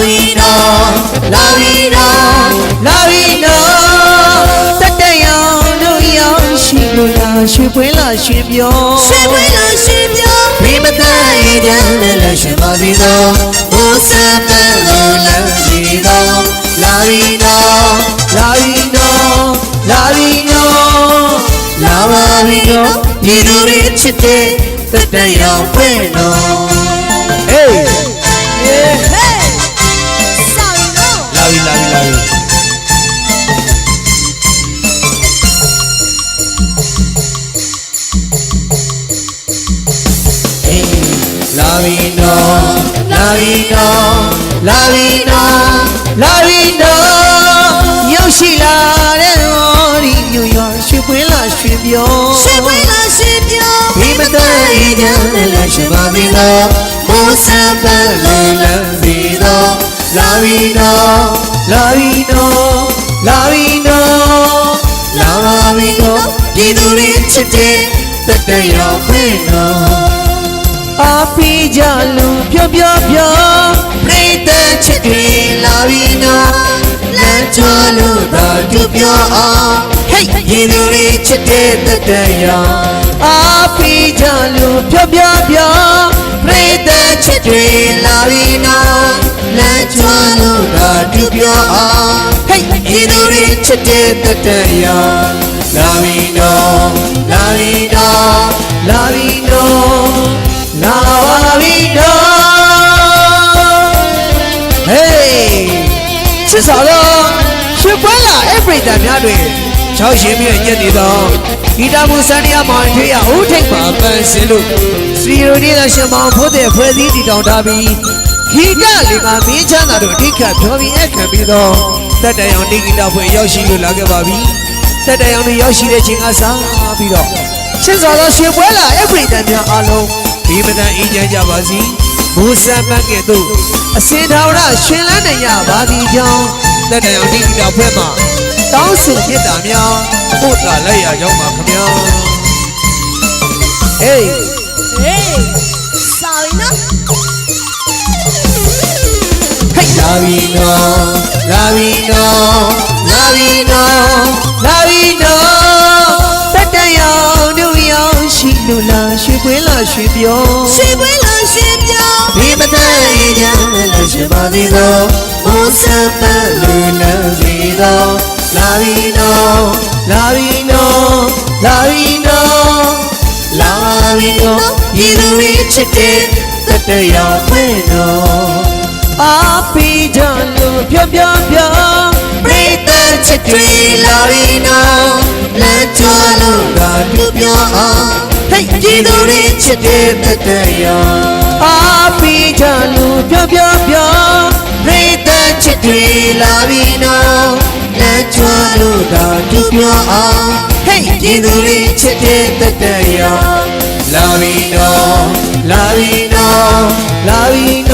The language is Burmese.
ပြီနော်လာပြီနော်လာပြီနော်တတရောင်တို့ရောက်ရှိလို့လားရွှေပွင့်လားရွှေပြောရွှေပွေးလာရှင်ပြောမိမတန်ရကြနဲ့လည်းရှင်ပါပြီတော့ဘုဆံပန်လို့လမ်းစီတော့လာပြီနော်လာပြီနော်လာပြီနော်လာပါပြီနော်ဒီလူတွေချစ်တဲ့တတရောင်ပွင့်နော်ဟေး လာပြီနော်လာပြီနော်လာပြီနော်လာပြီနော်ရောက်ရှိလာတဲ့ဟောဒီမြို့ရွာရွှေပွင့်လာရွှေပြောရွှေပွေးလာရှင်ပြောဒီမတန်ရကြနဲ့လည်းရှိပါပြီနော်မိုးစံပန်းလေးလမ်းစီတော့လာပြီနော်လာပြီနော်လာပြီနော်လာပါပြီနော်ဒီသူတွေချစ်တဲ့တက်တဲ့ရောက်ခွင့်နော် အပိကြလူပြောပြောပြောပြိတ္တချစ်တွေလာပြီနော်လမ်းချလို့သာသူပြောအောင်ဟေးဒီသူတွေချစ်တဲ့တက်တဲ့ရောက်အပိကြလူပြောပြောပြောပြိတ္တချစ်တွေလာပြီနော်လမ်းချလို့သာသူပြောအောင်ဟေးဒီသူတွေချစ်တဲ့တက်တဲ့ရောက်လာပြီနော်လာပြီနော်လာပြီနော် လာပါပြီနော်ဟေးချစ်စော်တော့ရွှေပွဲလာအပရိသတ်များတွင်ချောက်ရှင်ပြီးညက်နေသောဂီတာမူစန္ဒယာမောင်ထွေးရဦးထိတ်ပါပန်းစင်လို့စရီရိုဒီလာရှင်မောင်ဖို့တဲ့ဖွဲ့စည်းတည်တောင်ထားပြီးဂီတလေးမှာမင်းချမ်းသာတို့အထိတ်ခတ်ဖြောပြီးအခမ်းပြီးသောတက်တန်အောင်ဒီဂီတာဖွဲ့ရောက်ရှိလို့လာခဲ့ပါပြီတက်တန်အောင်တွေရောက်ရှိတဲ့ချိန်ကစားပြီးတော့ချစ်စော်သောရွှေပွဲလာအပရိသတ်များအားလုံး ဒီမတန်အေးချမ်းကြပါစီဘူဆံပန်းကဲ့သို့အစင်တော်ရရှင်လန်းနိုင်ရပါသည်ကြောင့်တက်တန်အောင်ဒီဂီတာဖွဲ့မှာတောင်းဆိုဖြစ်တာများပို့တာလိုက်ရရောက်ပါခင်ဗျာဟေးဟေးစာရီနော်ဟိတ်လာပြီနော်လာပြီနော်လာပြီနော်လာပြီနော် လို့လားရွှေပွင့်လားရွှေပြောရွှေပွေးလာရှင်ပြောဒီမတန်ရကြလည်းရှိပါသေးသောဘုဆံပန်းလူလန်းစီသောလာပြီနော်လာပြီနော်လာပြီနော်လာပြီနော်ဒီလူတွေချစ်တဲ့တက်တရာဖွင့်နော်အပီကြလို့ပြောပြောပြောပြိတ္တချစ်တွေလာပြီနော်လမ်းချ ပျော်ပျော်ပြိသက်ချစ်တွေလာပြီနော်လက်ချွာလို့သာသူပြောအောင်ဟေ့ပြည်သူတွေချစ်တဲ့တတရလာပြီနော်လာပြီနော်လာပြီ